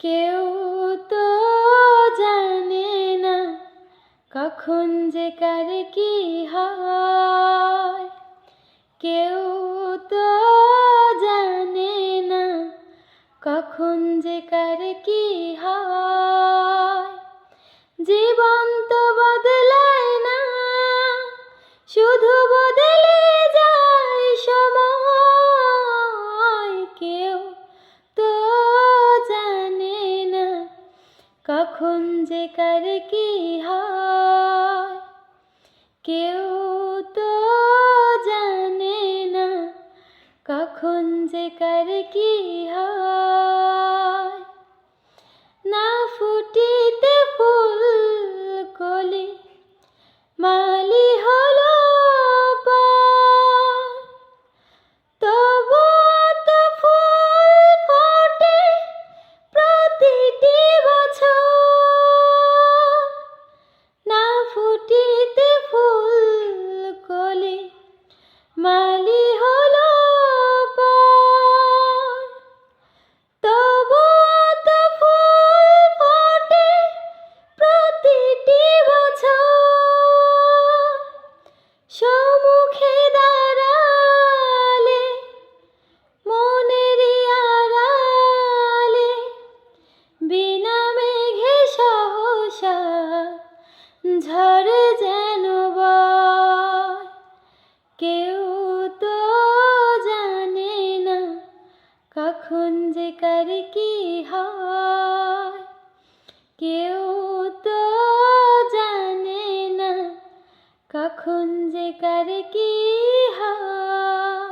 কেউ তো জানে না কখন যে কার কি হয়। কেউ তো জানে না কখন যে কার কি হয়। কখন যে কার কি কেউ তো জানে না কখন যে কার কি হয়। মালি হলো পর। তবুও তো ফুল প্রতিটি সম্মুখে আড়ালে বিনা মেঘে ঝড়ে যেন কর কি কেউ তো জানে না কখন যে কর কি হয়